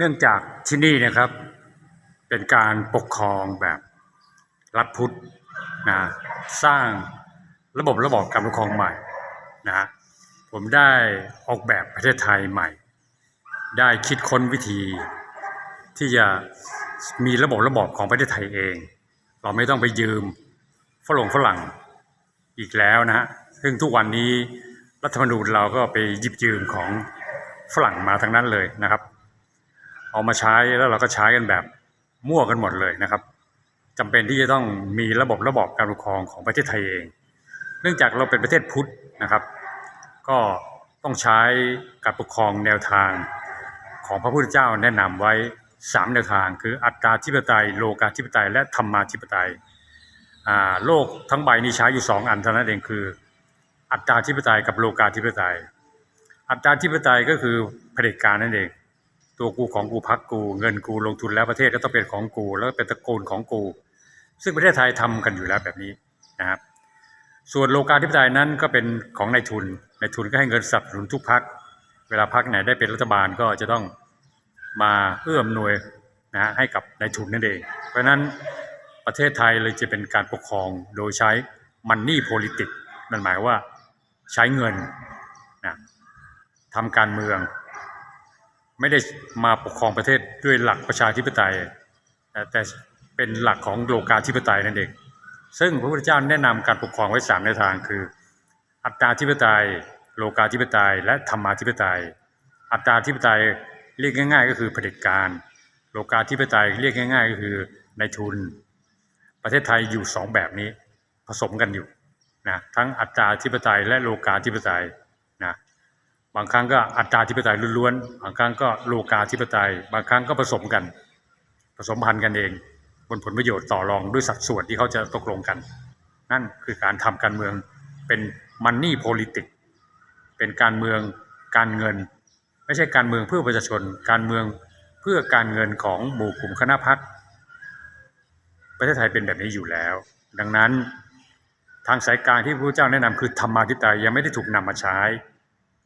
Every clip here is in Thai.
เนื่องจากที่นี่นะครับ เป็นการปกครองแบบรัฐพุทธนะสร้างระบบระบบการปกครองใหม่นะผมได้ออกแบบประเทศไทยใหม่ ได้คิดค้นวิธี ที่จะมีระบบระบบของประเทศไทยเอง เราไม่ต้องไปยืมฝรั่งฝรั่งอีกแล้วนะฮะซึ่งทุกวันนี้รัฐธรรมนูญเราก็ไปหยิบยืมของฝรั่งมาทั้งนั้นเลยนะครับ เอามาใช้แล้วเราก็ใช้กันแบบมั่วกันหมดเลยนะครับจำเป็นที่จะต้องมีระบบระบอบการปกครองของประเทศไทยเอง เนื่องจากเราเป็นประเทศพุทธนะครับ ก็ต้องใช้การปกครองแนวทางของพระพุทธเจ้าแนะนำไว้สามแนวทางคืออัตตาธิปไตย โลกาธิปไตย และธรรมาธิปไตยอ่โลกทั้งใบนี้ใช้อยู่สองอันเท่านั้นเองคือ อัตตาธิปไตยกับโลกาธิปไตย อัตตาธิปไตยก็คือเผด็จการนั่นเอง ตัวกูของกูพักกู เงินกูลงทุนแล้วประเทศก็ต้องเป็นของกู แล้วเป็นตระกูลของกู ซึ่งประเทศไทยทำกันอยู่แล้วแบบนี้นะครับส่วนโลกาธิปไตยนั้นก็เป็นของนายทุนนายทุนก็ให้เงินสนับสนุนทุกพัก เวลาพักไหนได้เป็นรัฐบาลก็จะต้องมาเอื้อมหน่วยนะฮะให้กับนายทุนนั่นเอง เพราะฉะนั้นประเทศไทยเลยจะเป็นการปกครองโดยใช้มันนี่โพลิติกมันหมายว่าใช้เงินนะทำการเมือง ไม่ได้มาปกครองประเทศด้วยหลักประชาธิปไตย แต่เป็นหลักของโลกาธิปไตยนั่นเองซึ่งพระพุทธเจ้าแนะนำการปกครองไว้สามแนวทางคือ อัตตาธิปไตย โลกาธิปไตย และธรรมาธิปไตย อัตตาธิปไตยเรียกง่าย ๆ ก็คือเผด็จการ โลกาธิปไตยเรียกง่าย ๆ ก็คือนายทุน ประเทศไทยอยู่สองแบบนี้ผสมกันอยู่นะทั้งอัตตาธิปไตยและโลกาธิปไตย บางครั้งก็อัตตาธิปไตยล้วนๆ บางครั้งก็โลกาธิปไตย บางครั้งก็ผสมกัน ผสมพันธุ์กันเอง บนผลประโยชน์ต่อรองด้วยสัดส่วนที่เขาจะตกลงกัน นั่นคือการทำการเมืองเป็นมันนี่โพลิติกเป็นการเมืองการเงิน ไม่ใช่การเมืองเพื่อประชาชน การเมืองเพื่อการเงินของหมู่กลุ่มคณะพักประเทศไทยเป็นแบบนี้อยู่แล้ว ดังนั้นทางสายกางที่พระเจ้าแนะนำคือธรรมาธิปไตยยังไม่ได้ถูกนำมาใช้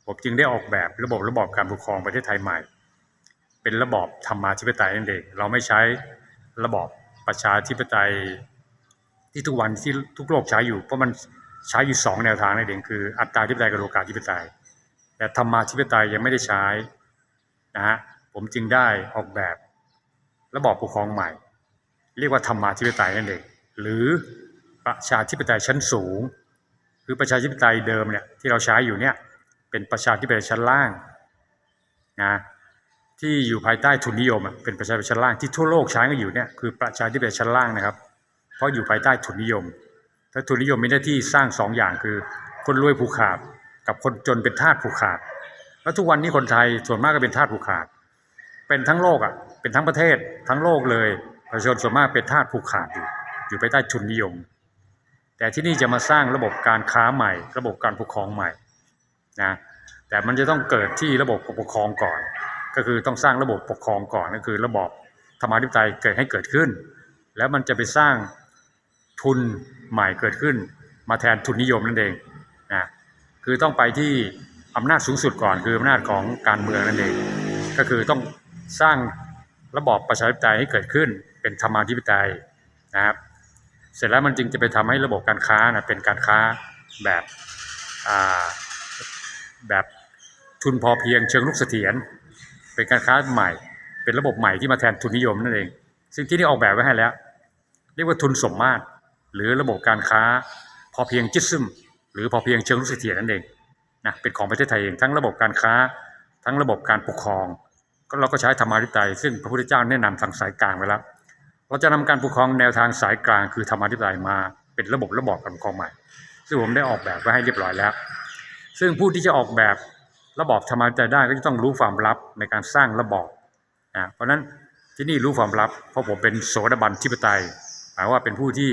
ผมจึงได้ออกแบบระบบระบอบการปกครองประเทศไทยใหม่ เป็นระบอบธรรมาธิปไตยนั่นเองเราไม่ใช้ระบอบประชาธิปไตยที่ทุกวันที่ทุกโลกใช้อยู่เพราะมันใช้อยู่สองแนวทางนั่นเองคืออัตตาธิปไตยกับโลกาธิปไตย แต่ธรรมาธิปไตยยังไม่ได้ใช้นะฮะผมจึงได้ออกแบบระบอบปกครองใหม่ เรียกว่าธรรมาธิปไตยนั่นเองหรือประชาธิปไตยชั้นสูง คือประชาธิปไตยเดิมเนี่ยที่เราใช้อยู่เนี่ย เป็นประชาธิปไตยชั้นล่างนะที่อยู่ภายใต้ทุนนิยมเป็นประชาธิปไตยชั้นล่างที่ทั่วโลกใช้กันอยู่เนี่ยคือประชาธิปไตยชั้นล่างนะครับ เพราะอยู่ภายใต้ทุนนิยมถ้าทุนนิยมมีหน้าที่สร้างสองอย่างคือ คนรวยผูกขาดกับคนจนเป็นทาสผูกขาดแล้วทุกวันนี้คนไทยส่วนมากก็เป็นทาสผูกขาด เป็นทั้งโลกอะเป็นทั้งประเทศทั้งโลกเลยประชาชนส่วนมากเป็นทาสผูกขาดอยู่อยู่ภายใต้ทุนนิยม แต่ที่นี่จะมาสร้างระบบการค้าใหม่ ระบบการปกครองใหม่ นะแต่มันจะต้องเกิดที่ระบบปกครองก่อน ก็คือต้องสร้างระบบปกครองก่อนก็คือ ระบอบธรรมาธิปไตยเกิดให้เกิดขึ้น แล้วมันจะไปสร้างทุนใหม่เกิดขึ้น มาแทนทุนนิยมนั่นเองนะคือต้องไปที่อำนาจสูงสุดก่อน คืออำนาจของการเมืองนั่นเอง ก็คือต้องสร้างระบอบประชาธิปไตยให้เกิดขึ้น เป็นธรรมาธิปไตยนะครับเสร็จแล้วมันจึงจะไปทำให้ระบบการค้านะเป็นการค้าแบบอ่า แบบทุนพอเพียงเชิงลุกเสถียรเป็นการค้าใหม่ เป็นระบบใหม่ที่มาแทนทุนนิยมนั่นเอง ซึ่งที่นี่ออกแบบไว้ให้แล้ว เรียกว่าทุนสมมาตร หรือระบบการค้าพอเพียงจิตซึมหรือพอเพียงเชิงลุกเสถียรนั่นเองนะเป็นของประเทศไทยเองทั้งระบบการค้า ทั้งระบบการปกครองก็เราก็ใช้ธรรมาธิปไตยซึ่งพระพุทธเจ้าแนะนำทางสายกลางไว้แล้วเราจะนำการปกครองแนวทางสายกลางคือธรรมาธิปไตยมาเป็นระบบระบอบการปกครองใหม่ ซึ่งผมได้ออกแบบไว้ให้เรียบร้อยแล้ว ซึ่งผู้ที่จะออกแบบระบอบธรรมาธิปได้ก็จะต้องรู้ความลับในการสร้างระบอบนะเพราะฉะนั้นที่นี่รู้ความลับ เพราะผมเป็นโสดาบันธิปไตยหมายว่าเป็นผู้ที่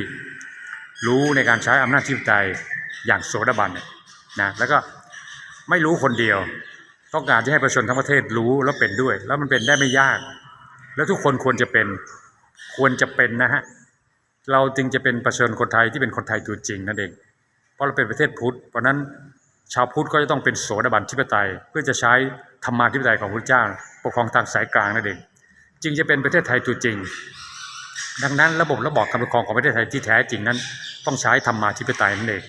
รู้ในการใช้อำนาจธิปไตยอย่างโสดาบันนะแล้วก็ไม่รู้คนเดียว ต้องการที่ให้ประชาชนทั้งประเทศรู้แล้วเป็นด้วย แล้วมันเป็นได้ไม่ยาก แล้วทุกคนควรจะเป็นควรจะเป็นนะฮะเราจึงจะเป็นประชาชนคนไทยที่เป็นคนไทยตัวจริงนั่นเองเพราะเราเป็นประเทศพุทธเพราะนั้น ชาวพุทธก็จะต้องเป็นโสดาบันธิปไตย เพื่อจะใช้ธรรมาธิปไตยของพระเจ้า ปกครองทางสายกลางนั่นเองจึงจะเป็นประเทศไทยตัวจริง ดังนั้นระบบระบอบการปกครองของประเทศไทยที่แท้จริงนั้น ต้องใช้ธรรมาธิปไตยนั่นเอง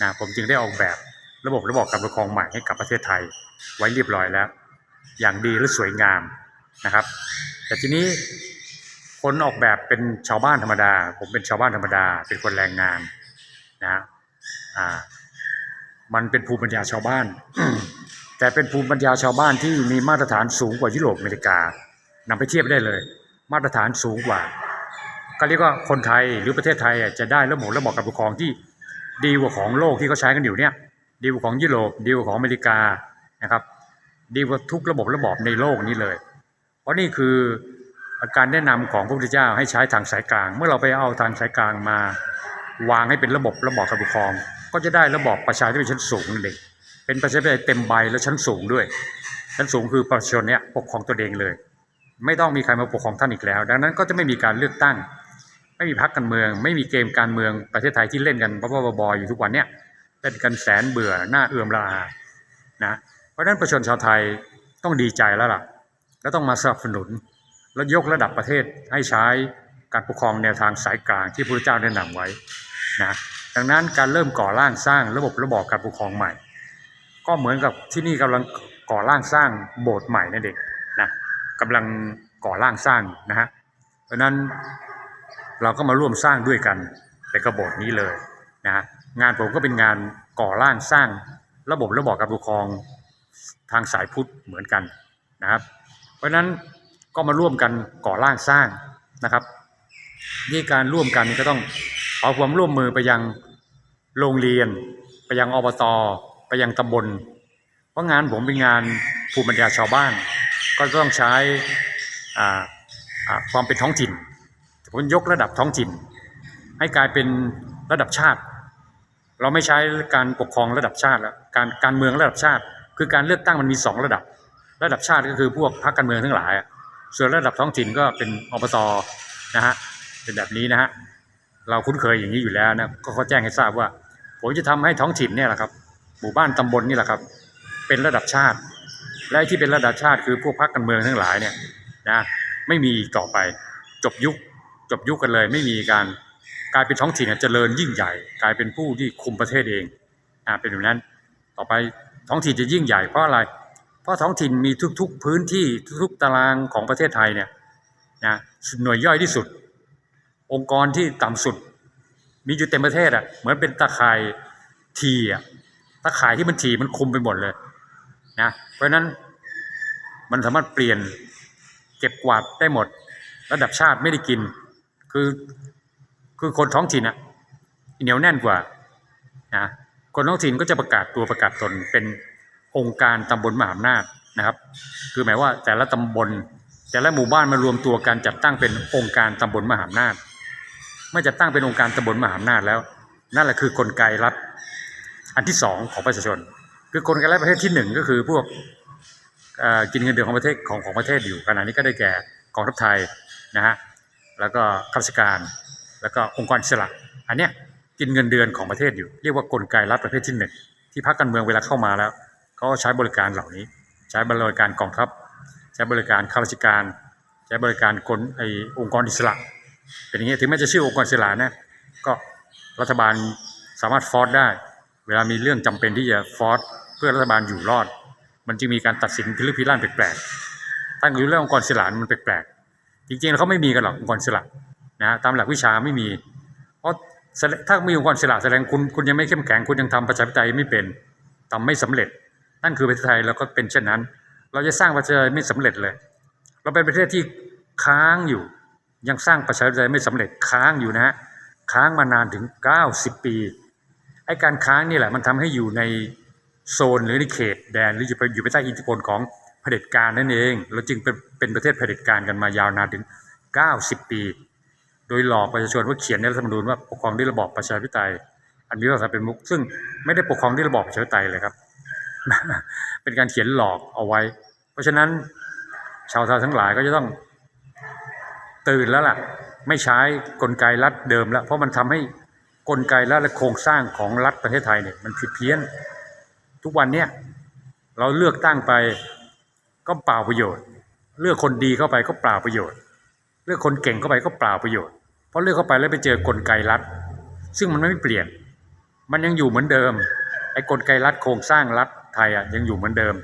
นะผมจึงได้ออกแบบระบบระบอบการปกครองใหม่ให้กับประเทศไทย ไว้เรียบร้อยแล้ว อย่างดีและสวยงามนะครับ แต่ทีนี้คนออกแบบเป็นชาวบ้านธรรมดา ผมเป็นชาวบ้านธรรมดา เป็นคนแรงงานนะอ่า มันเป็นภูมิปัญญาชาวบ้าน แต่เป็นภูมิปัญญาชาวบ้านที่มีมาตรฐานสูงกว่ายุโรปอเมริกานำไปเทียบได้เลย มาตรฐานสูงกว่า ก็เรียกว่าคนไทยหรือประเทศไทยอะจะได้ระบบระบอบการปกครองที่ดีกว่าของโลกที่เขาใช้กันอยู่เนี่ยดีกว่าของยุโรปดีกว่าของอเมริกานะครับดีกว่าทุกระบบระบอบในโลกนี้เลย เพราะนี่คือการแนะนำของพระพุทธเจ้าให้ใช้ทางสายกลาง เมื่อเราไปเอาทางสายกลางมาวางให้เป็นระบบระบอบการปกครอง ก็จะได้ระบอบประชาธิปไตยชั้นสูงนั่นเองเป็นประชาธิปไตยเต็มใบและชั้นสูงด้วย ชั้นสูงคือประชาชนเนี่ยปกครองตัวเองเลย ไม่ต้องมีใครมาปกครองท่านอีกแล้ว ดังนั้นก็จะไม่มีการเลือกตั้ง ไม่มีพรรคการเมือง ไม่มีเกมการเมืองประเทศไทยที่เล่นกันบ้าบอๆอยู่ทุกวันเนี่ยเล่นกันแสนเบื่อหน้าเอื่อมละอานะเพราะฉะนั้นประชาชนชาวไทยต้องดีใจแล้วล่ะแล้วต้องมาสนับสนุน และยกระดับประเทศให้ใช้การปกครองแนวทางสายกลางที่พระเจ้าแนะนำไว้นะ ดังนั้นการเริ่มก่อร่างสร้างระบบระบอบการปกครองใหม่ ก็เหมือนกับที่นี่กำลังก่อร่างสร้างโบสถ์ใหม่นั่นเองนะกำลังก่อร่างสร้างนะฮะเพราะนั้นเราก็มาร่วมสร้างด้วยกันในกระโบสถ์นี้เลยนะฮะงานผมก็เป็นงานก่อร่างสร้างระบบระบอบการปกครองทางสายพุทธเหมือนกันนะครับ เพราะฉะนั้นก็มาร่วมกันก่อร่างสร้างนะครับนี่การร่วมกันก็ต้อง เอความร่วมมือไปยังโรงเรียน ไปยังอบตไปยังตำบล เพราะงานผมเป็นงานภูมิปัญญาชาวบ้าน ก็ต้องใช้ความเป็นท้องถิ่นผมยกระดับท้องถิ่น ให้กลายเป็นระดับชาติ เราไม่ใช้การปกครองระดับชาติแล้วการการเมืองระดับชาติ คือการเลือกตั้งมันมีสองระดับ ระดับชาติก็คือพวกพรรคการเมืองทั้งหลาย ส่วนระดับท้องถิ่นก็เป็นอบตนะฮะเป็นแบบนี้นะฮะ เราคุ้นเคยอย่างนี้อยู่แล้วนะก็เขาแจ้งให้ทราบว่า ผมจะทำให้ท้องถิ่นเนี่ยแหละครับหมู่บ้านตำบลนี่แหละครับ เป็นระดับชาติ และที่เป็นระดับชาติคือพวกพรรคการเมืองทั้งหลายเนี่ยนะไม่มีต่อไปจบยุคจบยุคกันเลย ไม่มีการกลายเป็นท้องถิ่นเนี่ยเจริญยิ่งใหญ่ กลายเป็นผู้ที่คุมประเทศเองอ่าเป็นแบบนั้นต่อไปท้องถิ่นจะยิ่งใหญ่เพราะอะไร เพราะท้องถิ่นมีทุก ๆ พื้นที่ทุกๆตารางของประเทศไทยเนี่ยนะหน่วยย่อยที่สุด องค์กรที่ต่ำสุด มีอยู่เต็มประเทศอะเหมือนเป็นตาข่ายทีอะตาข่ายที่มันทีมันคุมไปหมดเลยนะเพราะฉะนั้นมันสามารถเปลี่ยนเก็บกวาดได้หมด ระดับชาติไม่ได้กิน คือคือคนท้องถิ่นอะเหนียวแน่นกว่านะคนท้องถิ่นก็จะประกาศตัวประกาศตนเป็นองค์การตำบลมหาอำนาจนะครับ คือหมายว่าแต่ละตำบล แต่ละหมู่บ้านมารวมตัวกันจัดตั้งเป็นองค์การตำบลมหาอำนาจ เมื่อจะตั้งเป็นองค์การตำบลมหาอำนาจแล้ว นั่นแหละคือกลไกรัฐอันที่สองของประชาชน คือกลไกรัฐประเภทที่หนึ่งก็คือพวกกินเงินเดือนของประเทศของของประเทศอยู่ขณะนี้ก็ได้แก่กองทัพไทยนะฮะแล้วก็ข้าราชการ แล้วก็องค์กรอิสระ อันเนี้ยกินเงินเดือนของประเทศอยู่ เรียกว่ากลไกรัฐประเภทที่หนึ่งที่พรรคการเมืองเวลาเข้ามาแล้วเขาก็ใช้บริการเหล่านี้ ใช้บริการกองทัพ ใช้บริการข้าราชการ ใช้บริการคนไอองค์กรอิสระ เป็นอย่างนี้ถึงแม้จะชื่อองค์กรอิสระนะก็รัฐบาลสามารถฟอร์สได้ เวลามีเรื่องจำเป็นที่จะฟอร์สเพื่อรัฐบาลอยู่รอด มันจึงมีการตัดสินพิลึกพิลั่นแปลกๆตั้งอยู่เรื่ององค์กรอิสระมันแปลกๆจริงๆเขาไม่มีกันหรอกองค์กรอิสระนะตามหลักวิชาไม่มี เพราะถ้ามีองค์กรอิสระแสดงคุณคุณยังไม่เข้มแข็งคุณยังทำประชาธิปไตยไม่เป็นทำไม่สำเร็จ นั่นคือประเทศไทยเราก็เป็นเช่นนั้น เราจะสร้างประชาธิปไตยไม่สำเร็จเลย เราเป็นประเทศที่ค้างอยู่ ยังสร้างประชาธิปไตยไม่สำเร็จค้างอยู่นะฮะค้างมานานถึง 90 ปีไอ้การค้างนี่แหละมันทำให้อยู่ในโซนหรือในเขตแดนหรืออยู่ไปอยู่ภายใต้อิทธิพลของเผด็จการนั่นเองเราจึงเป็นเป็นประเทศเผด็จการกันมายาวนานถึง 90 ปี โดยหลอกประชาชนว่าเขียนในรัฐธรรมนูญว่าปกครองด้วยระบอบประชาธิปไตย อันมีภาษาเป็นมุกซึ่งไม่ได้ปกครองด้วยระบอบประชาธิปไตยเลยครับ เป็นการเขียนหลอกเอาไว้ เพราะฉะนั้นชาวไทยทั้งหลายก็จะต้อง ตื่นแล้วล่ะ ไม่ใช้กลไกรัฐเดิมแล้ว เพราะมันทำให้กลไกรัฐและโครงสร้างของรัฐประเทศไทยเนี่ยมันผิดเพี้ยน ทุกวันเนี้ยเราเลือกตั้งไปก็เปล่าประโยชน์ เลือกคนดีเข้าไปก็เปล่าประโยชน์ เลือกคนเก่งเข้าไปก็เปล่าประโยชน์ เพราะเลือกเข้าไปแล้วไปเจอกลไกรัฐ ซึ่งมันไม่เปลี่ยน มันยังอยู่เหมือนเดิมไอ้กลไกรัฐโครงสร้างรัฐไทยอะยังอยู่เหมือนเดิม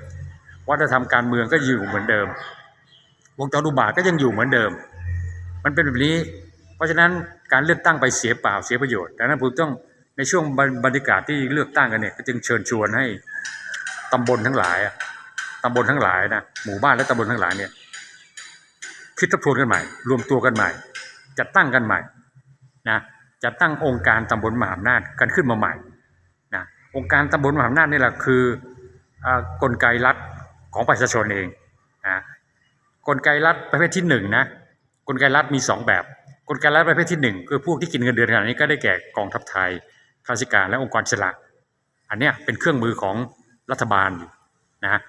วัฒนธรรมการเมืองก็อยู่เหมือนเดิม วงจรอุบาทก็ยังอยู่เหมือนเดิม มันเป็นแบบนี้ เพราะฉะนั้นการเลือกตั้งไปเสียเปล่าเสียประโยชน์ดังนั้นผมต้องในช่วงบรรยากาศที่เลือกตั้งกันเนี่ยก็จึงเชิญชวนให้ตำบลทั้งหลายตำบลทั้งหลายนะหมู่บ้านและตำบลทั้งหลายเนี่ยคิดทบทวนกันใหม่ รวมตัวกันใหม่ จัดตั้งกันใหม่นะจัดตั้งองค์การตำบลมหาอำนาจกันขึ้นมาใหม่นะองค์การตำบลมหาอำนาจนี่แหละคืออกลไกรัฐของประชาชนเองนะกลไกรัฐประเภทที่หนึ่งนะ กลไกรัฐมีสองแบบ กลไกรัฐประเภทที่หนึ่งคือพวกที่กินเงินเดือนขนาดนี้ก็ได้แก่กองทัพไทยข้าราชการและองค์กรอิสระอันเนี้ยเป็นเครื่องมือของรัฐบาลอยู่นะ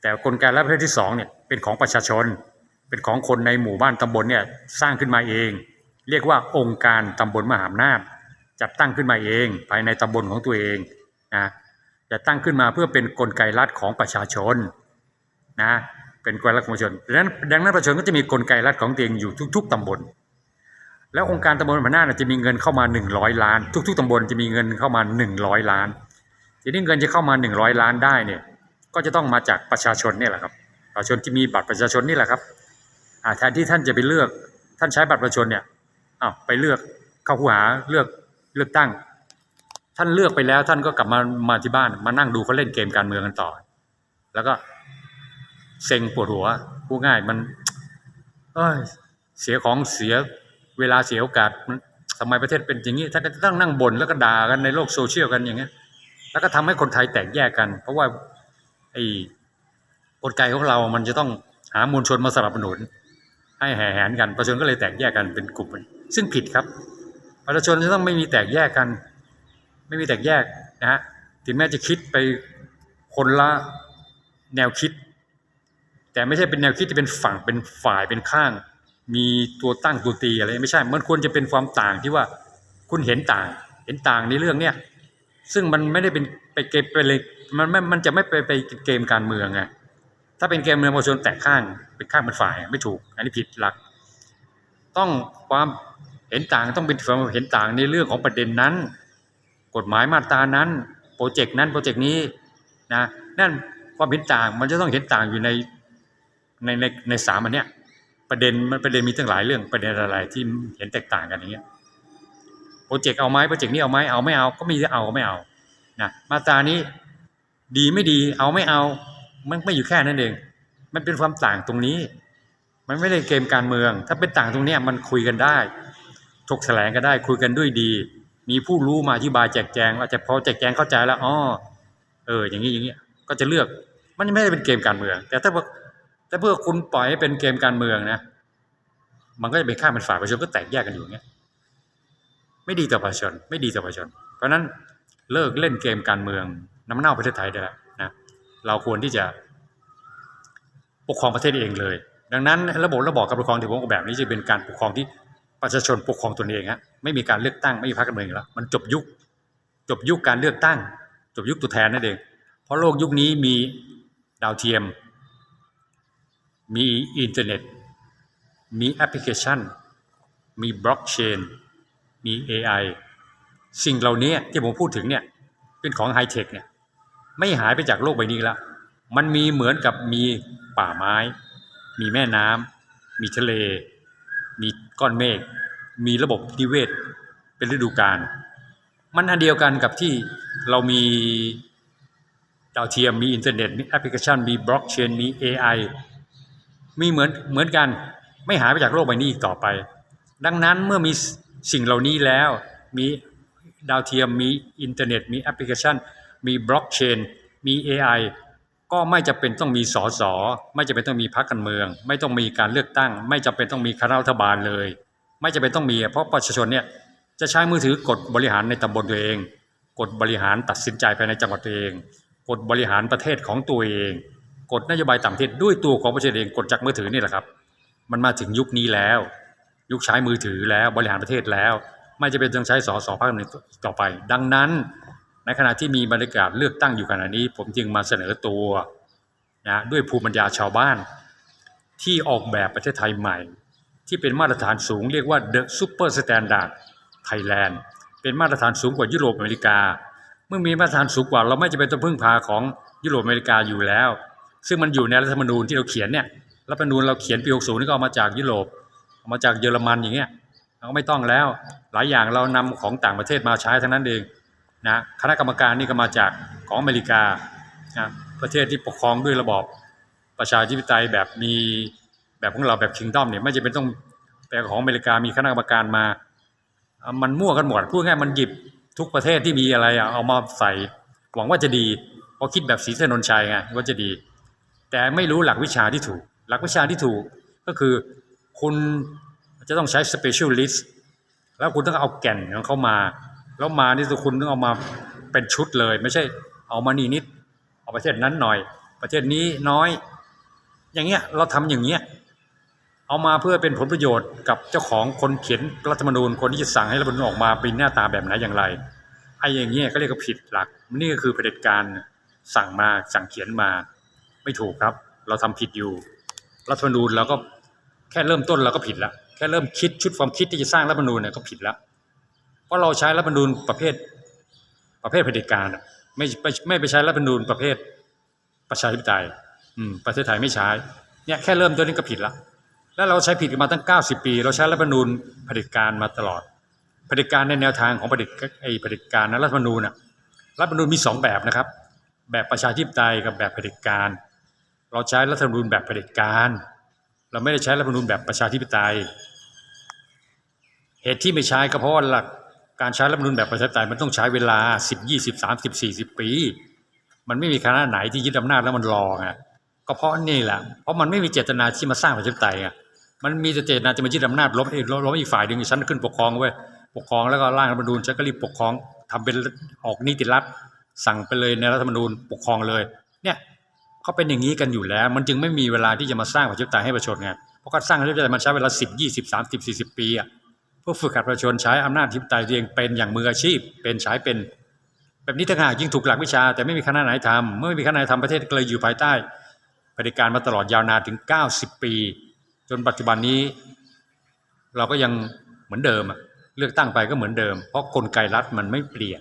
แต่กลไกรัฐประเภทที่สองเนี่ยเป็นของประชาชน เป็นของคนในหมู่บ้านตำบลเนี่ยสร้างขึ้นมาเอง เรียกว่าองค์การตำบลมหาอำนาจจัดตั้งขึ้นมาเอง ภายในตำบลของตัวเองนะจะตั้งขึ้นมาเพื่อเป็นกลไกรัฐของประชาชนนะ เป็นกลไกรัฐของประชาชนดังนั้นดังนั้นประชาชนก็จะมีกลไกรัฐของตัวเองอยู่ทุก ๆตำบล แล้วองค์การตำบลหาอำนาจะมีเงินเข้ามา 100 ล้าน ทุก ๆตำบลจะมีเงินเข้ามา 100 ล้าน ทีนี้เงินจะเข้ามา 100 ล้านได้เนี่ยก็จะต้องมาจากประชาชนนี่แหละครับประชาชนที่มีบัตรประชาชนนี่แหละครับแทนที่ท่านจะไปเลือกท่านใช้บัตรประชาชนเนี่ยอ้าวไปเลือกเข้าคูหาเลือกเลือกตั้ง ท่านเลือกไปแล้วท่านก็กลับมามาที่บ้านมานั่งดูเขาเล่นเกมการเมืองกันต่อ แล้วก็ เซ็งปวดหัวพูดง่ายมันเอ้ยเสียของเสียเวลาเสียโอกาสมันทำไมประเทศเป็นอย่างนี้ท่านก็ต้องนั่งบ่นแล้วก็ด่ากันในโลกโซเชียลกันอย่างเงี้ยแล้วก็ทำให้คนไทยแตกแยกกัน เพราะว่าไอ้กลไกของเรา มันจะต้องหามวลชนมาสนับสนุน ให้แห่แหนกันประชาชนก็เลยแตกแยกกันเป็นกลุ่มซึ่งผิดครับ ประชาชนจะต้องไม่มีแตกแยกกัน ไม่มีแตกแยกนะฮะถึงแม้จะคิดไปคนละแนวคิด แต่ไม่ใช่เป็นแนวคิดที่เป็นฝั่งเป็นฝ่ายเป็นข้าง มีตัวตั้งตัวตีอะไรไม่ใช่ มันควรจะเป็นความต่างที่ว่าคุณเห็นต่าง เห็นต่างในเรื่องเนี้ยซึ่งมันไม่ได้เป็นไปเกมไปเลยมันไม่มันจะไม่ไปไปเกมการเมืองไงถ้าเป็นเกมเมืองประชาชนแตกข้างเป็นข้างเป็นฝ่ายไม่ถูก อันนี้ผิดหลัก ต้องความเห็นต่างต้องเป็นความเห็นต่างในเรื่องของประเด็นนั้น กฎหมายมาตรานั้น โปรเจกต์นั้นโปรเจกต์นี้นะนั่นความเห็นต่างมันจะต้องเห็นต่างอยู่ใน ในในในสามอันเนี้ยประเด็นมันประเด็นมีตั้งหลายเรื่องประเด็นอะไรที่เห็นแตกต่างกันอย่างเงี้ยโปรเจกต์เอาไหมโปรเจกต์นี้เอาไหมเอาไม่เอาก็มีจะเอาไม่เอานะมาตรานี้ดีไม่ดีเอาไม่เอา มันไม่อยู่แค่นั้นเอง มันเป็นความต่างตรงนี้ มันไม่ได้เกมการเมือง ถ้าเป็นต่างตรงเนี้ยมันคุยกันได้ถกแถลงกันได้ คุยกันด้วยดี มีผู้รู้มาอธิบายแจกแจงอาจจะพอแจกแจงเข้าใจแล้วอ๋อเออ อย่างนี้อย่างนี้ก็จะเลือก มันไม่ได้เป็นเกมการเมือง แต่ถ้าว่า ถ้าเพื่อคุณปล่อยให้เป็นเกมการเมืองนะ มันก็จะเป็นข้างเป็นฝ่ายประชาชนก็แตกแยกกันอยู่เงี้ย ไม่ดีต่อประชาชน ไม่ดีต่อประชาชน เพราะนั้นเลิกเล่นเกมการเมืองน้ำเน่าประเทศไทยได้แล้วนะ เราควรที่จะ ปกครองประเทศเองเลย ดังนั้นระบบระบอบการปกครองที่ผมออกแบบนี้จะเป็นการปกครองที่ประชาชนปกครองตนเองฮะไม่มีการเลือกตั้งไม่มีพรรคการเมืองแล้ว มันจบยุค จบยุคการเลือกตั้ง จบยุคตัวแทนนั่นเอง เพราะโลกยุคนี้มีดาวเทียม มีอินเทอร์เน็ต มีแอปพลิเคชัน มีบล็อกเชน มี AI สิ่งเหล่านี้ที่ผมพูดถึงเนี่ยเป็นของไฮเทคเนี่ยไม่หายไปจากโลกใบนี้ล้วมันมีเหมือนกับมีป่าไม้ มีแม่น้ำมีทะเล มีก้อนเมฆ มีระบบนิเวศ เป็นฤดูกาล มันอันเดียวกันกับที่เรามีดาวเทียม มีอินเทอร์เน็ต มีแอปพลิเคชัน มีบล็อกเชน มี AI มีเหมือนเหมือนกันไม่หายไปจากโลกใบนี้อีกต่อไป ดังนั้นเมื่อมีสิ่งเหล่านี้แล้วมีดาวเทียมมีอินเทอร์เน็ต มีแอปพลิเคชัน มีบล็อกเชนมี AI ก็ไม่จำเป็นต้องมีสอสอไม่จำเป็นต้องมีพรรคการเมือง ไม่ต้องมีการเลือกตั้ง ไม่จำเป็นต้องมีคณะรัฐบาลเลย ไม่จำเป็นต้องมีเพราะประชาชนเนี่ยจะใช้มือถือกดบริหารในตำบลตัวเอง กดบริหารตัดสินใจภายในจังหวัดตัวเอง กดบริหารประเทศของตัวเอง กดนโยบายต่างประเทศด้วยตัวของประเทศเองกดจากมือถือนี่แหละครับ มันมาถึงยุคนี้แล้ว ยุคใช้มือถือแล้วบริหารประเทศแล้ว ไม่จะเป็นต้องใช้สอสอภาคหนึ่งต่อไป ดังนั้น ในขณะที่มีบรรยากาศเลือกตั้งอยู่ขณะนี้ ผมจึงมาเสนอตัวนะด้วยภูมิปัญญาชาวบ้าน ที่ออกแบบประเทศไทยใหม่ ที่เป็นมาตรฐานสูงเรียกว่า The Super Standard Thailand เป็นมาตรฐานสูงกว่ายุโรปอเมริกา เมื่อมีมาตรฐานสูงกว่าเราไม่จำเป็นต้องพึ่งพาของยุโรปอเมริกาอยู่แล้ว ซึ่งมันอยู่ในรัฐธรรมนูญที่เราเขียนเนี่ยรัฐธรรมนูญเราเขียนปี 60 นี่ก็เอามาจากยุโรปเอามาจากเยอรมันอย่างเงี้ยเราก็ไม่ต้องแล้วหลายอย่างเรานำของต่างประเทศมาใช้ทั้งนั้นเองนะคณะกรรมการนี่ก็มาจากของอเมริกานะประเทศที่ปกครองด้วยระบอบประชาธิปไตยแบบมีแบบของเราแบบคิงดอมเนี่ยไม่จำเป็นต้องแปลของอเมริกามีคณะกรรมการมา มันมั่วกันหมดพูดง่ายมันหยิบทุกประเทศที่มีอะไรเอามาใส่หวังว่าจะดีเพราะคิดแบบศรีเสนนชัยไงว่าจะดี แต่ไม่รู้หลักวิชาที่ถูก หลักวิชาที่ถูกก็คือคุณจะต้องใช้ specialist แล้วคุณต้องเอาแก่นของเขามา แล้วมานี่ยคุณต้องเอามาเป็นชุดเลย ไม่ใช่เอามานี่นิด เอาประเทศนั้นหน่อย ประเทศนี้น้อย อย่างเงี้ยเราทำอย่างเงี้ยเอามาเพื่อเป็นผลประโยชน์กับเจ้าของคนเขียนรัฐธรรมนูญคนที่จะสั่งให้รัฐธรรมนูญออกมาเป็นหน้าตาแบบไหนอย่างไรไอ้อย่างเงี้ยก็เรียกว่าผิดหลักนี่ก็คือเผด็จการสั่งมาสั่งเขียนมา ไม่ถูกครับ เราทำผิดอยู่รัฐธรรมนูญเราก็แค่เริ่มต้นเราก็ผิดแล้วแค่เริ่มคิดชุดความคิดที่จะสร้างรัฐธรรมนูญเนี่ยก็ผิดแล้วเพราะเราใช้รัฐธรรมนูญประเภทประเภทเผด็จการไม่ไม่ไม่ไปใช้รัฐธรรมนูญประเภทประชาธิปไตยอืมประเทศไทยไม่ใช้เนี่ยแค่เริ่มต้นนี้ก็ผิดละแล้วเราใช้ผิดกันมาตั้ง 90 ปี เราใช้รัฐธรรมนูญเผด็จการมาตลอดเผด็จการในแนวทางของเผด็จไอ้เผด็จการนะรัฐธรรมนูญน่ะรัฐธรรมนูญมีสองแบบนะครับ แบบประชาธิปไตยกับแบบเผด็จการ เราใช้รัฐธรรมนูญแบบเผด็จการ เราไม่ได้ใช้รัฐธรรมนูญแบบประชาธิปไตย เหตุที่ไม่ใช้ก็เพราะว่าหลักการใช้รัฐธรรมนูญแบบประชาธิปไตยมันต้องใช้เวลา 10 20 30 40 ปี มันไม่มีคณะไหนที่ยึดอำนาจแล้วมันรอไงก็เพราะนี่แหละ เพราะมันไม่มีเจตนาที่มาสร้างประชาธิปไตยไงมันมีแต่เจตนาจะมายึดอำนาจล้มไอ้ล้มอีกฝ่ายหนึ่งฉันขึ้นปกครองเว้ปกครองแล้วก็ร่างรัฐธรรมนูญฉันก็รีบปกครองทำเป็นออกนิติรัฐสั่งไปเลยในรัฐธรรมนูญปกครองเลย เนี่ย เขาเป็นอย่างนี้กันอยู่แล้ว มันจึงไม่มีเวลาที่จะมาสร้างประชาธิปไตยให้ประชาชนไงเพราะการสร้างประชาธิปไตยมันใช้เวลา10 20 30 40ปีอะเพื่อฝึกหัดประชาชนใช้อำนาจอธิปไตยตัวเองเป็นอย่างมืออาชีพ เป็นใช้เป็น แบบนี้ต่างหากยิ่งถูกหลักวิชา แต่ไม่มีคณะไหนทำเมื่อไม่มีคณะไหนทำประเทศเลยอยู่ภายใต้เผด็จการมาตลอดยาวนานถึง 90 ปี จนปัจจุบันนี้ เราก็ยังเหมือนเดิมเลือกตั้งไปก็เหมือนเดิม เพราะกลไกรัฐมันไม่เปลี่ยน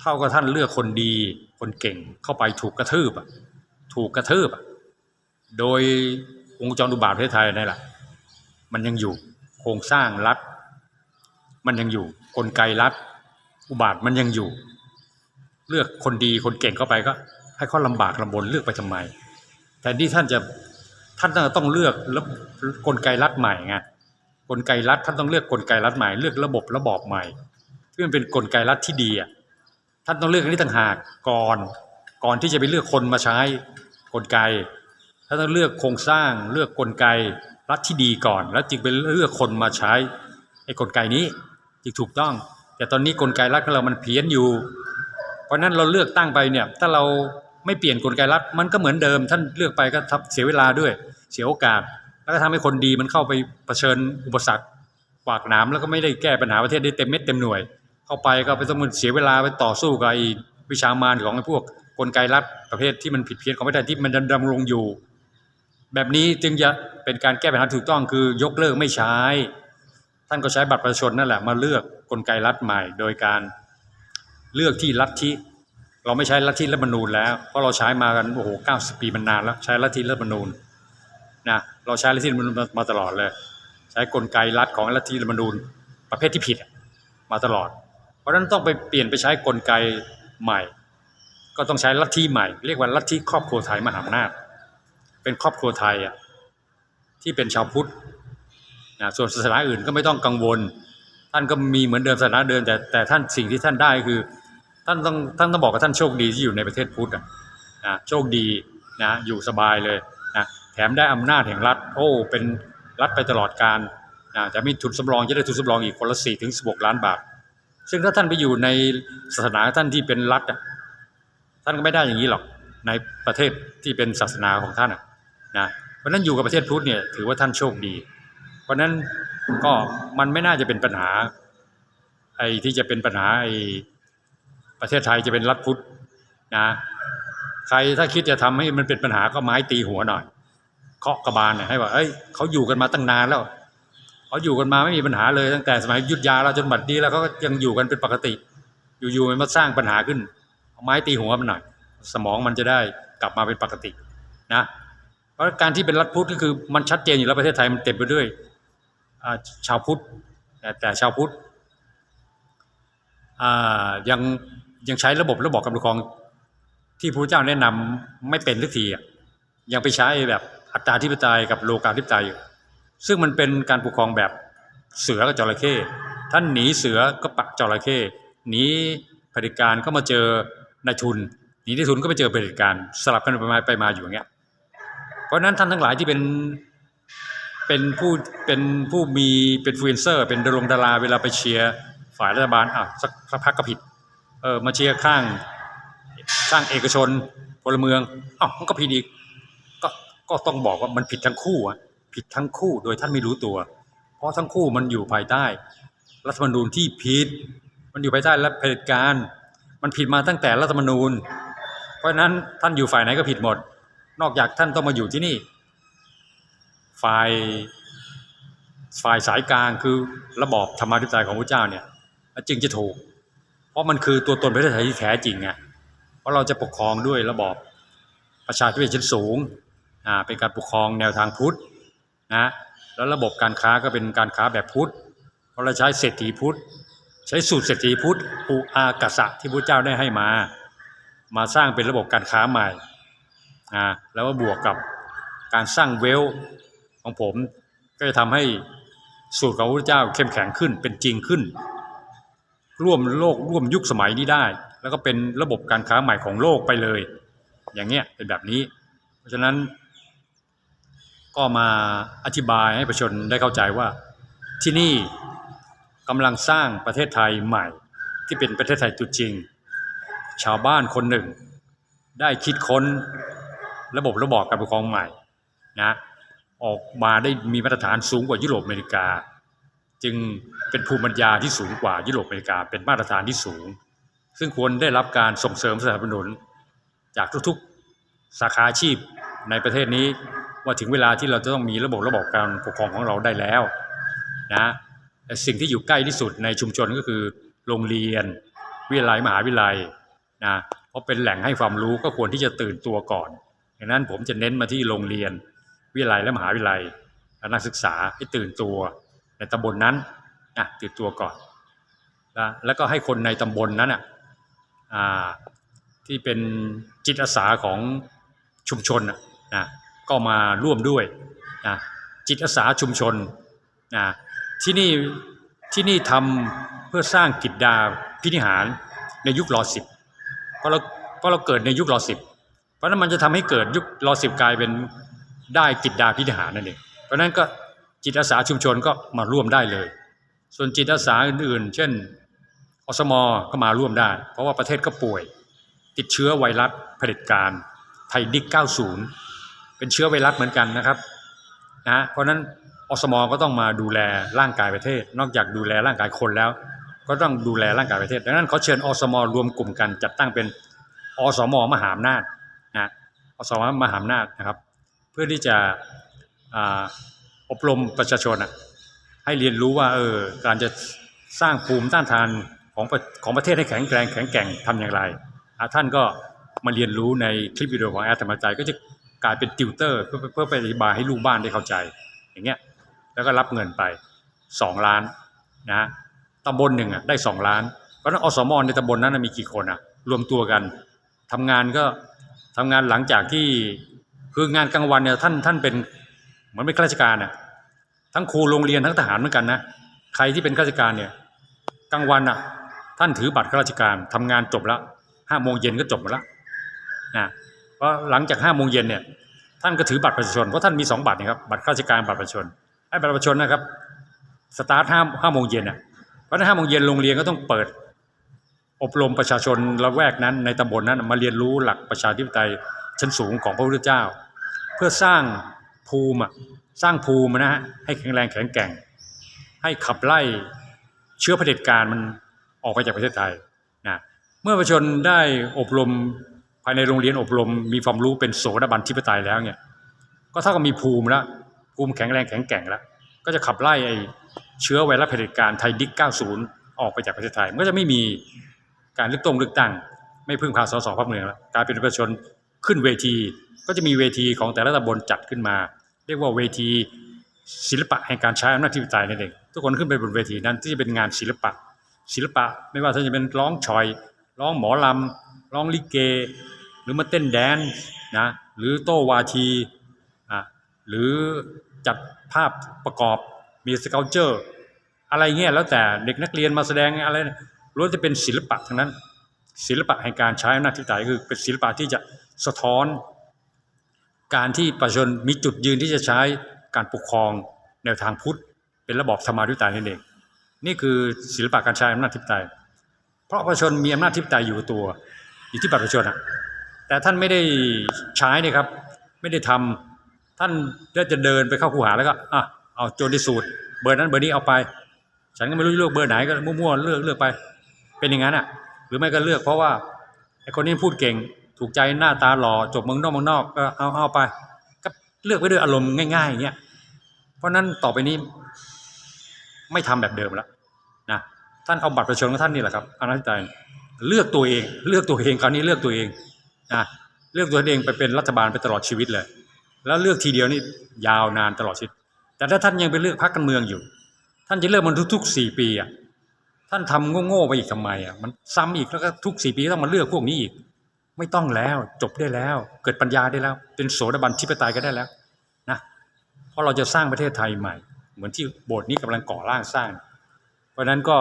เท่ากับท่านเลือกคนดีคนเก่งเข้าไปถูกกระทืบอะ ถูกกระทืบโดยวงค์จรอุบาทประเทศไทยนี่แหละ มันยังอยู่โครงสร้างรัฐ มันยังอยู่กลไกรัฐ อุบาทมันยังอยู่ เลือกคนดีคนเก่งเข้าไปก็ ให้เขาลำบากลำบนเลือกไปทำไม แต่ที่ท่านจะท่านต้องเลือกแล้วกลไกรัฐใหม่ไงกลไกรัฐท่านต้องเลือกกลไกรัฐใหม่เลือกระบบระบอบใหม่ที่มันเป็นกลไกรัฐที่ดีอะท่านต้องเลือกอันนี้ต่างหากก่อน ก่อนที่จะไปเลือกคนมาใช้กลไกท่าต้องเลือกโครงสร้างเลือกกลไกรัฐที่ดีก่อน แล้วจึงไปเลือกคนมาใช้ไอ้กลไกนี้จึงถูกต้อง แต่ตอนนี้กลไกรัฐของเรามันเพี้ยนอยู่ เพราะนั้นเราเลือกตั้งไปเนี่ยถ้าเราไม่เปลี่ยนกลไกรัฐมันก็เหมือนเดิม ท่านเลือกไปก็ทับเสียเวลาด้วยเสียโอกาส แล้วก็ทำให้คนดีมันเข้าไปเผชิญอุปสรรคขวากหนามแล้วก็ไม่ได้แก้ปัญหาประเทศได้เต็มเม็ดเต็มหน่วย เข้าไปก็ไปต้องเสียเวลาไปต่อสู้กับไอ้วิชามารของไอ้พวก กลไกรัฐประเภทที่มันผิดเพี้ยนของประเทศที่มันดำรงอยู่ แบบนี้จึงจะเป็นการแก้ปัญหาถูกต้องคือยกเลิกไม่ใช้ ท่านก็ใช้บัตรประชาชนนั่นแหละมาเลือกกลไกรัฐใหม่ โดยการเลือกที่ลัฐทธิเราไม่ใช้ลัทธิรัฐธรรมนูญแล้วเพราะเราใช้มากันโอ้โหเก้าสิบปีมันนานแล้วใช้ลัทธิรัฐธรรมนูญนะเราใช้ลัทธิรัฐธรรมนูญมาตลอดเลย ใช้กลไกรัฐของลัทธิรัฐธรรมนูญประเภทที่ผิดมาตลอด เพราะฉะนั้นต้องไปเปลี่ยนไปใช้กลไกใหม่ ก็ต้องใช้ลัทธิใหม่ เรียกว่าลัทธิครอบครัวไทยมหาอำนาจ เป็นครอบครัวไทยอะที่เป็นชาวพุทธนะส่วนศาสนาอื่นก็ไม่ต้องกังวล ท่านก็มีเหมือนเดิมศาสนาเดิมแต่แต่ท่านสิ่งที่ท่านได้คือ ท่านต้องท่านต้องบอกว่าท่านโชคดีที่อยู่ในประเทศพุทธอะนะโชคดีนะอยู่สบายเลยนะแถมได้อำนาจแห่งรัฐโอ้เป็นรัฐไปตลอดการนะจะมีทุนสำรองจะได้ทุนสำรองอีกคนละสี่ถึงสิบหกล้านบาท ซึ่งถ้าท่านไปอยู่ในศาสนาท่านที่เป็นรัฐอะ ท่านก็ไม่ได้อย่างนี้หรอกในประเทศที่เป็นศาสนาของท่านนะเพราะฉะนั้นอยู่กับประเทศพุทธเนี่ยถือว่าท่านโชคดี เพราะฉะนั้นก็มันไม่น่าจะเป็นปัญหาไอ้ที่จะเป็นปัญหาไอ้ประเทศไทยจะเป็นรัฐพุทธนะใครถ้าคิดจะทำให้มันเป็นปัญหาก็ไม้ตีหัวหน่อยเคาะกระบาลเนี่ยให้ว่าเอ้ยเขาอยู่กันมาตั้งนานแล้วเขาอยู่กันมาไม่มีปัญหาเลยตั้งแต่สมัยยุทธยาเราจนบัดนี้แล้วเขาก็ยังอยู่กันเป็นปกติ อยู่ๆมันมาสร้างปัญหาขึ้น ไม้ตีหัวมันหน่อย สมองมันจะได้กลับมาเป็นปกตินะเพราะการที่เป็นรัฐพุทธก็คือมันชัดเจนอยู่แล้วประเทศไทยมันเต็มไปด้วยชาวพุทธแต่ชาวพุทธยังยังใช้ระบบระบบการปกครองที่พระเจ้าแนะนำไม่เป็นทุกทีอะยังไปใช้แบบอัตราธิปไตยกับโลกาธิปไตยอยู่ซึ่งมันเป็นการปกครองแบบเสือกับจระเข้ท่านหนีเสือก็ปักจระเข้หนีเผด็จการก็มาเจอ นายทุนหนีนายทุนก็ไปเจอเผด็จการสลับกันไปมาไปมาอยู่อย่างเงี้ยเพราะฉะนั้นท่านทั้งหลายที่เป็นเป็นผู้เป็นผู้มีเป็นฟลูเอนเซอร์ เป็นดารงดาราเวลาไปเชียร์ฝ่ายรัฐบาลอะสักพักก็ผิดเออมาเชียร์ข้างข้างเอกชนพลเมืองอ้าวมันก็ผิดอีกก็ก็ต้องบอกว่ามันผิดทั้งคู่อะผิดทั้งคู่โดยท่านไม่รู้ตัว เพราะทั้งคู่มันอยู่ภายใต้ รัฐธรรมนูญที่ผิด มันอยู่ภายใต้รัฐเผด็จการ มันผิดมาตั้งแต่รัฐธรรมนูญ เพราะนั้นท่านอยู่ฝ่ายไหนก็ผิดหมด นอกจากท่านต้องมาอยู่ที่นี่ ฝ่ายฝ่ายสายกลางคือระบอบธรรมาธิปไตยของพระเจ้าเนี่ยจึงจะถูก เพราะมันคือตัวตนประเทศไทยที่แท้จริงไงเพราะเราจะปกครองด้วยระบอบประชาธิปไตยชั้นสูงอ่าเป็นการปกครองแนวทางพุทธนะแล้วระบบการค้าก็เป็นการค้าแบบพุทธเพราะเราใช้เศรษฐีพุทธ ช้สูตรเศรษฐีพุทธอุอากษะที่พระเจ้าได้ให้มา มาสร้างเป็นระบบการค้าใหม่อ่าแล้วบวกกับการสร้างเวลของผม ก็จะทำให้สูตรของพระเจ้าเข้มแข็งขึ้นเป็นจริงขึ้น ร่วมโลกร่วมยุคสมัยนี้ได้ แล้วก็เป็นระบบการค้าใหม่ของโลกไปเลย อย่างเงี้ยเป็นแบบนี้ เพราะฉะนั้น ก็มาอธิบายให้ประชาชนได้เข้าใจว่าที่นี่ กำลังสร้างประเทศไทยใหม่ ที่เป็นประเทศไทยตัวจริง ชาวบ้านคนหนึ่ง ได้คิดค้นระบบระบอบการปกครองใหม่นะออกมาได้มีมาตรฐานสูงกว่ายุโรปอเมริกา จึงเป็นภูมิปัญญาที่สูงกว่ายุโรปอเมริกา เป็นมาตรฐานที่สูง ซึ่งควรได้รับการส่งเสริมสนับสนุน จากทุกๆสาขาอาชีพในประเทศนี้ว่าถึงเวลาที่เราจะต้องมีระบบระบบการปกครองของเราได้แล้วนะ สิ่งที่อยู่ใกล้ที่สุดในชุมชนก็คือโรงเรียน วิทยาลัยมหาวิทยาลัยนะเพราะเป็นแหล่งให้ความรู้ก็ควรที่จะตื่นตัวก่อนดังนั้นผมจะเน้นมาที่โรงเรียน วิทยาลัยและมหาวิทยาลัยนักศึกษาให้ตื่นตัวในตำบลนนั้นนะตื่นตัวก่อนนะแล้วก็ให้คนในตำบลนั้นอะอ่าที่เป็นจิตอาสาของชุมชนนะก็มาร่วมด้วยนะจิตอาสาชุมชนนะ ที่นี่ที่นี่ทำเพื่อสร้างกิจดาพินิหารในยุครอสิบเพราะเราเพราะเราเกิดในยุครอสิบเพราะนั้นมันจะทำให้เกิดยุครอสิบกลายเป็นได้กิจดาพินิหารนั่นเองเพราะนั้นก็จิตอาสาชุมชนก็มาร่วมได้เลย ส่วนจิตอาสาอื่นๆ เช่นอสมอก็มาร่วมได้ เพราะว่าประเทศก็ป่วย ติดเชื้อไวรัสเผด็จการไทยดิก90 เป็นเชื้อไวรัสเหมือนกันนะครับนะเพราะนั้น อสมก็ต้องมาดูแลร่างกายประเทศ นอกจากดูแลร่างกายคนแล้ว ก็ต้องดูแลร่างกายประเทศ ดังนั้นเขาเชิญอสมรวมกลุ่มกันจัดตั้งเป็นอสมมหาอำนาจนะอสมมหาอำนาจนะครับ เพื่อที่จะอบรมประชาชนให้เรียนรู้ว่าเออการจะสร้างภูมิต้านทานของประของประเทศให้แข็งแกร่งแข็งแกร่งทำอย่างไรท่านก็มาเรียนรู้ในคลิปวิดีโอของแอดธรรมใจก็จะกลายเป็นติวเตอร์เพื่อเพื่อไปอธิบายให้ลูกบ้านได้เข้าใจอย่างเงี้ย แล้วก็รับเงินไป 2 ล้านนะตำบลหนึ่งอะได้ 2 ล้าน เพราะนั้นอสมในตำบลนั้นมีกี่คนอะรวมตัวกันทำงานก็ทำงานหลังจากที่คืองานกลางวันเนี่ยท่านท่านเป็นเหมือนเป็นข้าราชการอะทั้งครูโรงเรียนทั้งทหารเหมือนกันนะใครที่เป็นข้าราชการเนี่ยกลางวันอะท่านถือบัตรข้าราชการทำงานจบแล้วห้าโมงเย็นก็จบหมดแล้วนะเพราะหลังจากห้าโมงเย็นเนี่ยท่านก็ถือบัตรประชาชนเพราะท่านมีสองบัตรนะครับบัตรข้าราชการบัตรประชาชน ไอ้ประชาชนนะครับสตาร์ทห้าห้าโมงเย็นอะเพราะนั้นห้าโมงเย็นโรงเรียนก็ต้องเปิด อบรมประชาชนละแวกนั้นในตำบลนั้นมาเรียนรู้หลักประชาธิปไตยชั้นสูงของพระพุทธเจ้า เพื่อสร้างภูมิสร้างภูมินะฮะให้แข็งแรงแข็งแกร่ง ให้ขับไล่เชื้อเผด็จการมันออกไปจากประเทศไทยนะเมื่อประชาชนได้อบรมภายในโรงเรียนอบรม มีความรู้เป็นโสดาบันทิปไตยแล้วเนี่ยก็เท่ากับมีภูมิแล้ว ภูมิแข็งแรงแข็งแกร่งแล้ว ก็จะขับไล่ไอ้เชื้อไวรัสเผด็จการไทยดิก 90 ออกไปจากประเทศไทย มันก็จะไม่มีการเลือกตั้งเลือกตั้ง ไม่พึ่งพาสสพักเมืองแล้วกลายเป็นประชาชนขึ้นเวที ก็จะมีเวทีของแต่ละตำบลจัดขึ้นมา เรียกว่าเวทีศิลปะแห่งการใช้อำนาจที่ปไตยนั่นเองทุกคนขึ้นไปบนเวทีนั้นที่จะเป็นงานศิลปะ ศิลปะไม่ว่าจะเป็นร้องชอยร้องหมอลำร้องลิเก หรือมาเต้นแดนนะหรือโต้วาที หรือจัดภาพประกอบมีสเกลเจอร์อะไรเงี้ยแล้วแต่เด็กนักเรียนมาแสดงอะไรล้วนจะเป็นศิลปะทั้งนั้น ศิลปะแห่งการใช้อำนาจที่ไตยคือเป็นศิลปะที่จะสะท้อน การที่ประชาชนมีจุดยืนที่จะใช้การปกครองแนวทางพุทธ เป็นระบอบธรรมาธิปไตยนั่นเอง นี่คือศิลปะการใช้อำนาจธิปไตย เพราะประชาชนมีอำนาจธิปไตยอยู่ตัวอยู่ที่ประชาชนอะแต่ท่านไม่ได้ใช้นี่ครับไม่ได้ทำ ท่านก็จะเดินไปเข้าคูหาแล้วก็อะเอาโจรที่สูตร เบอร์นั้นเบอร์นี้เอาไป ฉันก็ไม่รู้เลือกเบอร์ไหนก็มั่วๆเลือกเลือกไป เป็นอย่างนั้นอะ หรือไม่ก็เลือกเพราะว่าไอ้คนนี้พูดเก่งถูกใจหน้าตาหล่อจบเมืองนอกเมืองนอกก็เอาเอาไป ก็เลือกไปด้วยอารมณ์ง่ายๆอย่างเงี้ยเพราะนั้นต่อไปนี้ไม่ทำแบบเดิมแล้วนะท่านเอาบัตรประชาชนของท่านนี่แหละครับอนาธิปไตยเลือกตัวเอง เลือกตัวเองคราวนี้เลือกตัวเองนะเลือกตัวเองไปเป็นรัฐบาลไปตลอดชีวิตเลย แล้วเลือกทีเดียวนี่ยาวนานตลอดชีวิต แต่ถ้าท่านยังไปเลือกพรรคการเมืองอยู่ ท่านจะเลือกมันทุกๆสี่ปีอะท่านทำโง่ๆไปอีกทำไมอะมันซ้ำอีกแล้วก็ทุกสี่ปีต้องมาเลือกพวกนี้อีก ไม่ต้องแล้วจบได้แล้ว เกิดปัญญาได้แล้ว เป็นโสดาบันทิปไตยก็ได้แล้วนะเพราะเราจะสร้างประเทศไทยใหม่ เหมือนที่โบสถ์นี้กำลังก่อร่างสร้าง เพราะนั้นก็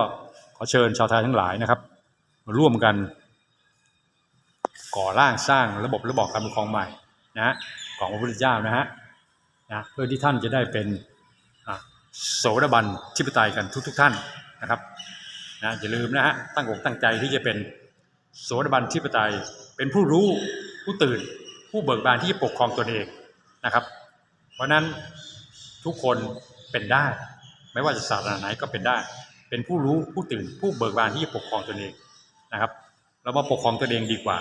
ขอเชิญชาวไทยทั้งหลายนะครับมาร่วมกัน ก่อร่างสร้างระบบระบอบการปกครองใหม่นะ ของพระพุทธเจ้านะฮะนะเพื่อที่ท่านจะได้เป็นโสดาบันทิปไตยกันทุกๆท่านนะครับนะอย่าลืมนะฮะตั้งอกตั้งใจที่จะเป็นโสดาบันทิปไตยเป็นผู้รู้ผู้ตื่น ผู้เบิกบานที่จะปกครองตนเองนะครับ เพราะฉะนั้นทุกคนเป็นได้ ไม่ว่าจะศาสนาไหนก็เป็นได้ เป็นผู้รู้ผู้ตื่น ผู้เบิกบานที่จะปกครองตนเองนะครับเรามาปกครองตนเองดีกว่า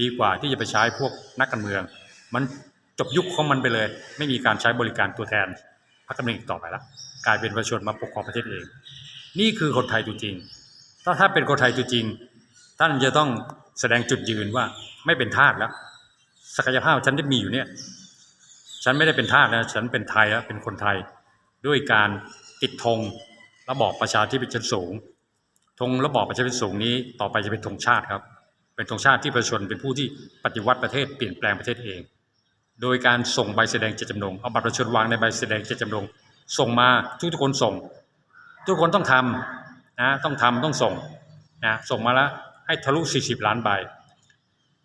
ดีกว่าที่จะไปใช้พวกนักการเมือง มัน จบยุคของมันไปเลย ไม่มีการใช้บริการตัวแทนพรรคการเมืองอีกต่อไปแล้วกลายเป็นประชาชนมาปกครองประเทศเอง นี่คือคนไทยตัวจริง ถ้าถ้าเป็นคนไทยตัวจริง ท่านจะต้องแสดงจุดยืนว่าไม่เป็นทาสแล้ว ศักยภาพฉันที่มีอยู่เนี่ยฉันไม่ได้เป็นทาสนะฉันเป็นไทยแล้วเป็นคนไทย ด้วยการติดธงระบอบประชาธิปไตยชั้นสูงธงระบอบประชาธิปไตยสูงนี้ต่อไปจะเป็นธงชาติครับ เป็นธงชาติที่ประชาชนเป็นผู้ที่ปฏิวัติประเทศเปลี่ยนแปลงประเทศเอง โดยการส่งใบแสดงเจตจำนงเอาบัตรประชาชนวางในใบแสดงเจตจำนงส่งมาทุกทุกคนส่ง ทุกคนต้องทำนะต้องทำต้องส่งนะส่งมาแล้วให้ทะลุ 40 ล้านใบ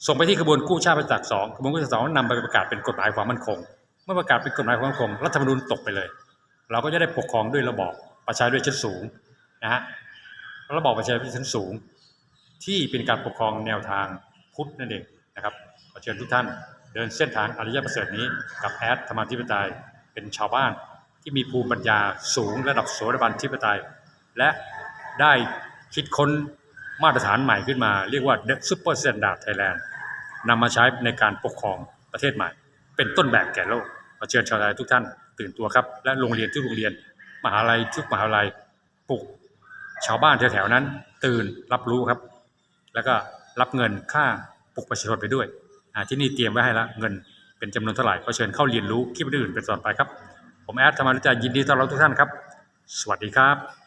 ส่งไปที่กระบวนกู้ชาติประจักษ์สองกระบวนกู้ชาติสองนำไปประกาศเป็นกฎหมายความมั่นคง เมื่อประกาศเป็นกฎหมายความมั่นคงรัฐธรรมนูญตกไปเลย เราก็จะได้ปกครองด้วยระบอบประชาธิปไตยชั้นสูงนะฮะระบอบประชาธิปไตยชั้นสูง ที่เป็นการปกครองแนวทางพุทธนั่นเองนะครับขอเชิญทุกท่าน เดินเส้นทางอริยประเสริฐนี้กับแอดธรรมาธิปไตยเป็นชาวบ้านที่มีภูมิปัญญาสูงระดับโสดาบันทิปไตย และได้คิดค้นมาตรฐานใหม่ขึ้นมา เรียกว่า The Super Standard Thailand นำมาใช้ในการปกครองประเทศใหม่ เป็นต้นแบบแก่โลกขอเชิญชาวไทยทุกท่านตื่นตัวครับ และโรงเรียนทุกโรงเรียน มหาลัยทุกมหาลัยปลุกชาวบ้านแถวๆนั้น ตื่นรับรู้ครับ แล้วก็รับเงินค่าปลุกประชาชนไปด้วย ที่นี่เตรียมไว้ให้แล้วเงินเป็นจำนวนเท่าไหร่ก็เชิญเข้าเรียนรู้คลิปอื่นๆเป็นต่อไปครับ ผมแอดธรรมานุจายินดีต้อนรับทุกท่านครับ สวัสดีครับ